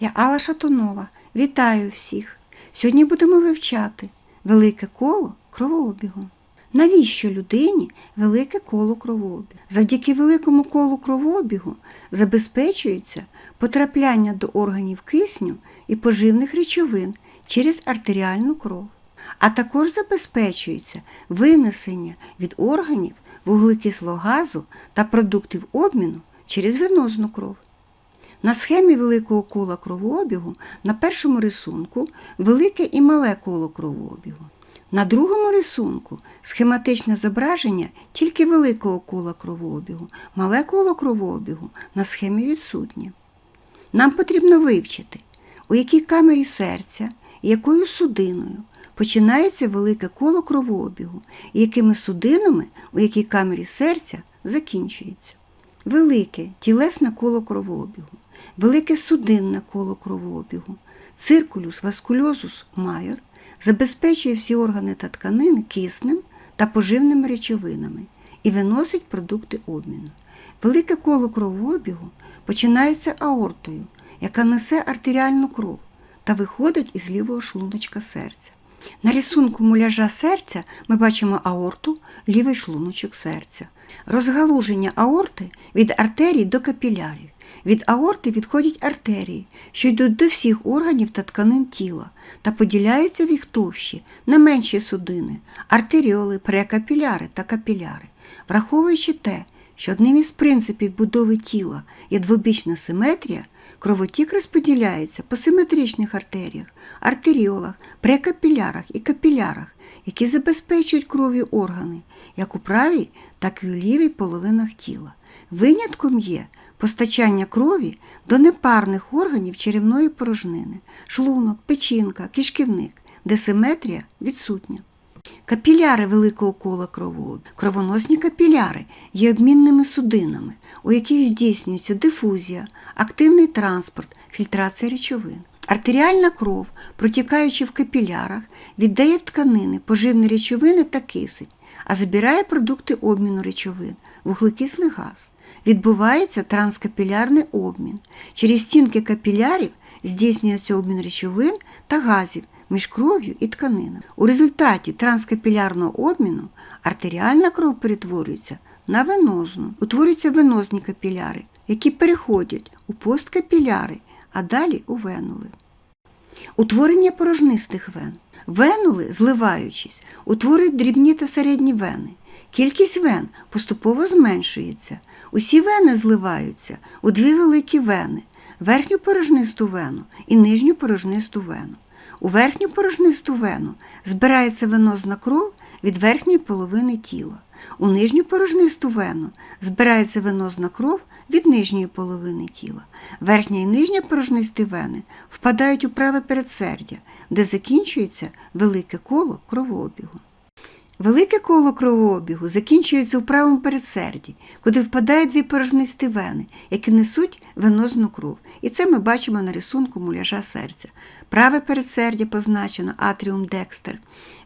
Я Алла Шатунова. Вітаю всіх. Сьогодні будемо вивчати велике коло кровообігу. Навіщо людині велике коло кровообігу? Завдяки великому колу кровообігу забезпечується потрапляння до органів кисню і поживних речовин через артеріальну кров, а також забезпечується винесення від органів вуглекислого газу та продуктів обміну через венозну кров. На схемі великого кола кровообігу на першому рисунку велике і мале коло кровообігу. На другому рисунку схематичне зображення тільки великого кола кровообігу, мале коло кровообігу на схемі відсутнє. Нам потрібно вивчити, у якій камері серця і якою судиною починається велике коло кровообігу, і якими судинами у якій камері серця закінчується. Велике тілесне коло кровообігу, велике судинне коло кровообігу, циркулюс васкульозус майор забезпечує всі органи та тканини киснем та поживними речовинами і виносить продукти обміну. Велике коло кровообігу починається аортою, яка несе артеріальну кров та виходить із лівого шлуночка серця. На рисунку муляжа серця ми бачимо аорту, лівий шлуночок серця. Розгалуження аорти від артерій до капілярів. Від аорти відходять артерії, що йдуть до всіх органів та тканин тіла та поділяються в їх товщі на менші судини, артеріоли, прекапіляри та капіляри. Враховуючи те, що одним із принципів будови тіла є двобічна симетрія, кровотік розподіляється по симетричних артеріях, артеріолах, прекапілярах і капілярах, які забезпечують кров'ю органи, як у правій, так і у лівій половинах тіла. Винятком є постачання крові до непарних органів черевної порожнини, шлунок, печінка, кишківник, де симетрія відсутня. Капіляри великого кола кровообігу. Кровоносні капіляри є обмінними судинами, у яких здійснюється дифузія, активний транспорт, фільтрація речовин. Артеріальна кров, протікаючи в капілярах, віддає в тканини поживні речовини та кисень, а забирає продукти обміну речовин, вуглекислий газ. Відбувається транскапілярний обмін. Через стінки капілярів здійснюється обмін речовин та газів між кров'ю і тканинами. У результаті транскапілярного обміну артеріальна кров перетворюється на венозну. Утворюються венозні капіляри, які переходять у посткапіляри, а далі у венули. Утворення порожнистих вен. Венули, зливаючись, утворюють дрібні та середні вени. Кількість вен поступово зменшується. Усі вени зливаються у дві великі вени верхню порожнисту вену і нижню порожнисту вену. У верхню порожнисту вену збирається венозна кров від верхньої половини тіла. У нижню порожнисту вену збирається венозна кров від нижньої половини тіла. Верхня і нижня порожнисті вени впадають у праве передсердя, де закінчується велике коло кровообігу. Велике коло кровообігу закінчується у правому передсерді, куди впадають дві порожнисті вени, які несуть венозну кров. І це ми бачимо на рисунку муляжа серця. Праве передсердя позначено атріум декстер,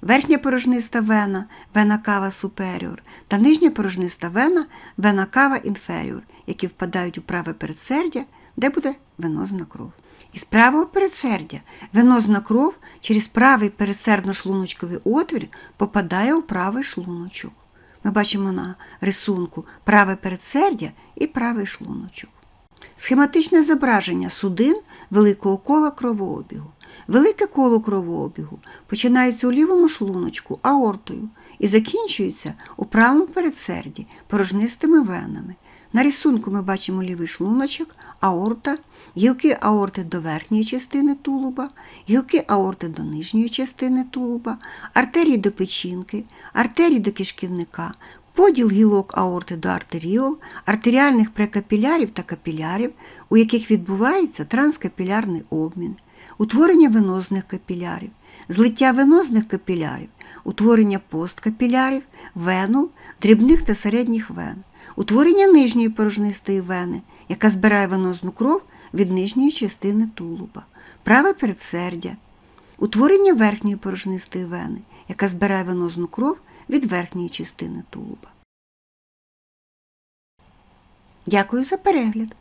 верхня порожниста вена вена кава суперіор та нижня порожниста вена вена кава інферіор, які впадають у праве передсердя, де буде венозна кров. Із правого передсердя венозна кров через правий передсердно-шлуночковий отвір попадає у правий шлуночок. Ми бачимо на рисунку праве передсердя і правий шлуночок. Схематичне зображення судин великого кола кровообігу. Велике коло кровообігу починається у лівому шлуночку аортою і закінчується у правому передсерді порожнистими венами. На рисунку ми бачимо лівий шлуночок, аорта, гілки аорти до верхньої частини тулуба, гілки аорти до нижньої частини тулуба, артерії до печінки, артерії до кишківника, поділ гілок аорти до артеріол, артеріальних прекапілярів та капілярів, у яких відбувається транскапілярний обмін, утворення венозних капілярів, злиття венозних капілярів, утворення посткапілярів, венул, дрібних та середніх вен утворення нижньої порожнистої вени, яка збирає венозну кров від нижньої частини тулуба, праве передсердя, утворення верхньої порожнистої вени, яка збирає венозну кров від верхньої частини тулуба. Дякую за перегляд!